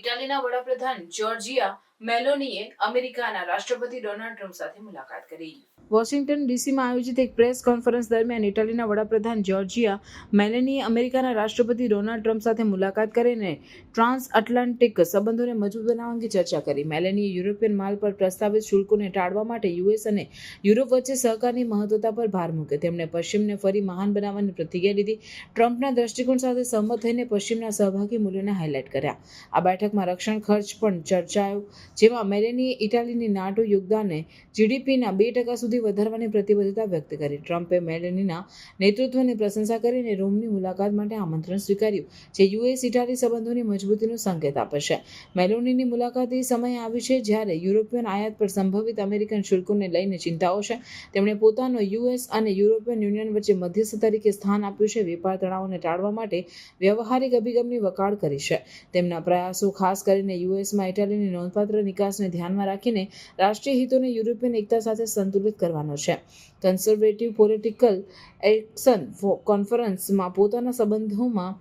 ઇટાલીના વડાપ્રધાન જોર્જિયા મેલોનીએ અમેરિકાના રાષ્ટ્રપતિ ડોનાલ્ડ ટ્રમ્પ સાથે મુલાકાત કરી. વોશિંગ્ટન ડીસીમાં આયોજિત એક પ્રેસ કોન્ફરન્સ દરમિયાન ઇટાલીના વડાપ્રધાન જોર્જિયા મેલેનીએ અમેરિકાના રાષ્ટ્રપતિ ડોનાલ્ડ ટ્રમ્પ સાથે મુલાકાત કરીને ટ્રાન્સ એટલાન્ટિક સંબંધોને મજબૂત બનાવવા અંગે ચર્ચા કરી. મેલેનીએ યુરોપિયન માલ પર પ્રસ્તાવિત શુલ્કોને ટાળવા માટે યુએસ અને યુરોપ વચ્ચે સહકારની મહત્વતા પર ભાર મૂક્યો. તેમણે પશ્ચિમને ફરી મહાન બનાવવાની પ્રતિજ્ઞા લીધી. ટ્રમ્પના દ્રષ્ટિકોણ સાથે સહમત થઈને પશ્ચિમના સહભાગી મૂલ્યોને હાઇલાઇટ કર્યા. આ બેઠકમાં રક્ષણ ખર્ચ પણ ચર્ચાયો, જેમાં મેલેનીએ ઇટાલીની નાટો યોગદાનને જીડીપીના બે ટકા સુધી વધારવાની પ્રતિબદ્ધતા વ્યક્ત કરી. ટ્રમ્પે મેલેનીના નેતૃત્વની પ્રશંસા કરીને રોમની મુલાકાત માટે આમંત્રણ સ્વીકાર્યું, જે યુએસ ઇટાલી સંબંધોની મજબૂતીનો સંકેત આપે છે. મેલોનીની મુલાકાત એ સમયે આવી છે જ્યારે યુરોપિયન આયાત પર સંભવિત અમેરિકન શુલ્કોને લઈને ચિંતાઓ છે. તેમણે પોતાનો યુએસ અને યુરોપિયન યુનિયન વચ્ચે મધ્યસ્થ તરીકે સ્થાન આપ્યું છે. વેપાર તણાવને ટાળવા માટે વ્યવહારિક અભિગમની વકાળ કરી છે. તેમના પ્રયાસો ખાસ કરીને યુએસમાં ઇટાલીની નોંધપાત્ર નિકાસને ધ્યાનમાં રાખીને રાષ્ટ્રીય હિતોને યુરોપિયન એકતા સાથે સંતુલિત કરવાનો છે. કન્ઝર્વેટિવ પોલિટિકલ એક્શન કોન્ફરન્સમાં પોતાના સંબંધોમાં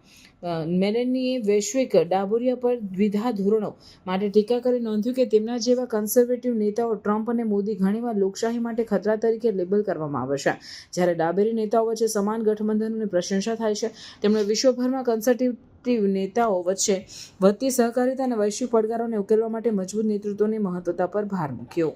મેલેનીએ વૈશ્વિક ડાબોરિયા પર દ્વિધા ધોરણો માટે ટીકા કરી નોંધ્યું કે તેમના જેવા કન્ઝર્વેટિવ નેતાઓ ટ્રમ્પ અને મોદી ઘણીવાર લોકશાહી માટે ખતરા તરીકે લેબલ કરવામાં આવે છે. જ્યારે ડાબેરી નેતાઓ વચ્ચે સમાન ગઠબંધનોની પ્રશંસા થાય છે, તેમણે વિશ્વભરમાં કન્સર્વેટિવ નેતાઓ વચ્ચે વધતી સહકારિતા અને વૈશ્વિક પડકારોને ઉકેલવા માટે મજબૂત નેતૃત્વની મહત્વતા પર ભાર મૂક્યો.